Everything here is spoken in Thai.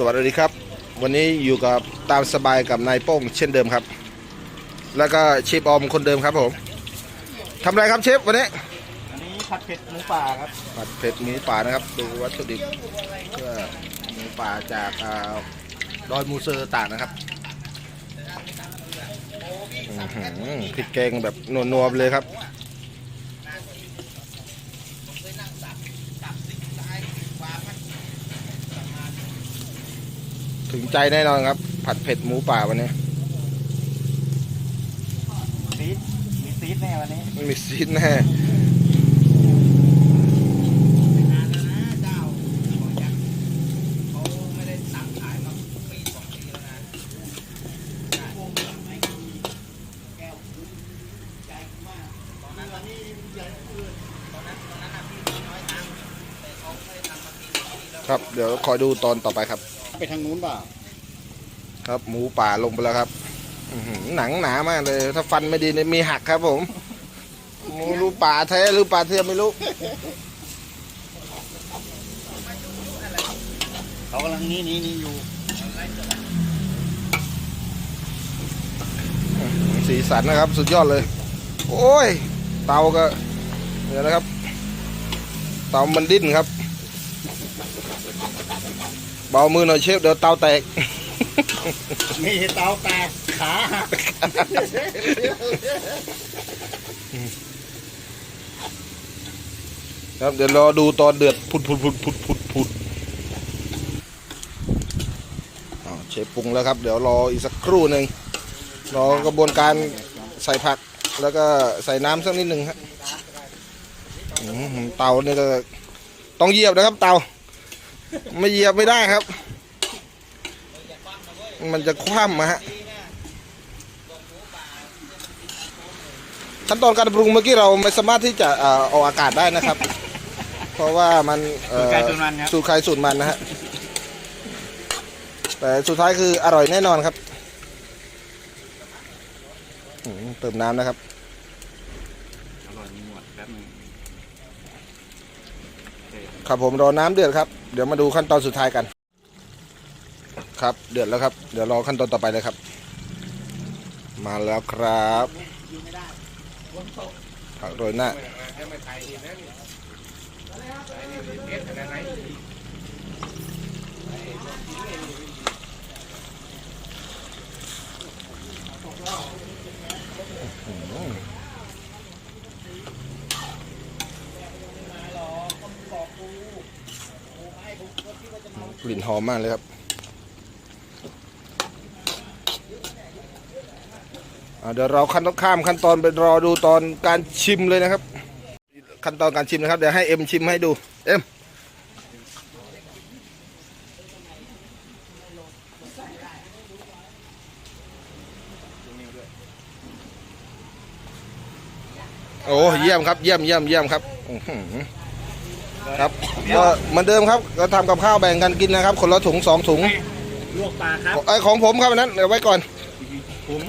สวัสดีครับ วันนี้อยู่กับตามสบายกับนายโป้งเช่นเดิมครับ แล้วก็เชฟออมคนเดิมครับผมทำอะไรครับเชฟวันนี้อันนี้ผัดเผ็ดหมูป่าครับผัดเผ็ดหมูป่านะครับดูวัตถุดิบเพื่อหมูป่าจากอ่าดอยมูเซอร์ต่างนะครับอื้อหือพริกแกงแบบนัวๆไปเลยครับ ถึงใจแน่นอนครับ ผัดเผ็ดหมูป่าวันนี้ซีดมีซีดแน่วันนี้ไม่มีซีดแน่ครับ เดี๋ยวคอยดูตอนต่อไปครับ ไปทางนู้นเปล่าครับหมูป่าลงไปแล้วครับอื้อหือหนังหนามากเลย ถ้าฟันไม่ดีเนี่ยมีหักครับผมหมูรู้ป่าแท้หรือป่าเทียมไม่รู้เขากำลังนี่นี่นี่อยู่สีสันนะครับ สุดยอดเลย โอ้ย เตาก็เดี๋ยวนะครับ เตามันดิ้นครับ เบามือหน่อยเชฟเดี๋ยวเตาแตกมีเตาแตกขาหักครับเดี๋ยวรอดูตอนเดือดพุดพุดพุดพุดพุดพุดอ้าวเชฟปรุงแล้วครับ เดี๋ยวรออีกสักครู่หนึ่งรอกระบวนการใส่ผักแล้วก็ใส่น้ำสักนิดหนึ่งครับอื้อหือเตานี่ก็ต้องเหยียบนะครับเตา ไม่เหยียบไม่ได้ครับ มันจะคว่ำอะฮะขั้นตอนการปรุงเมื่อกี้เราไม่สามารถที่จะเอ่อออกอากาศได้นะครับ เพราะว่ามันเอ่อไก่ตุนมันครับสูตรใครสูตรมันนะฮะแต่สุดท้ายคืออร่อยแน่นอนครับอืมเติมน้ำนะครับอร่อยมีหมดแป๊บนึงครับผมรอน้ำเดือดครับ เดี๋ยวมาดูขั้นตอนสุดท้ายกัน ครับ เดือดแล้วครับ เดี๋ยวรอขั้นตอนต่อไปเลยครับ มาแล้วครับผักโรยหน้าอ กลิ่นหอมมากเลยครับเดี๋ยวเราขั้นต้อนข้ามขั้นตอนไปรอดูตอนการชิมเลยนะครับ ขั้นตอนการชิมนะครับเดี๋ยวให้เอ็มชิมให้ดูเอ็มโอ้เยี่ยมครับเยี่ยมเยี่ยมเยี่ยมครับอื ครับก็เหมือนเดิมครับก็ทำกับข้าวแบ่งกันกินนะครับ คนละถุงสองถุงลวกปลาครับ ไอยของผมครับอันนั้นเดี๋ยวไว้ก่อน ผม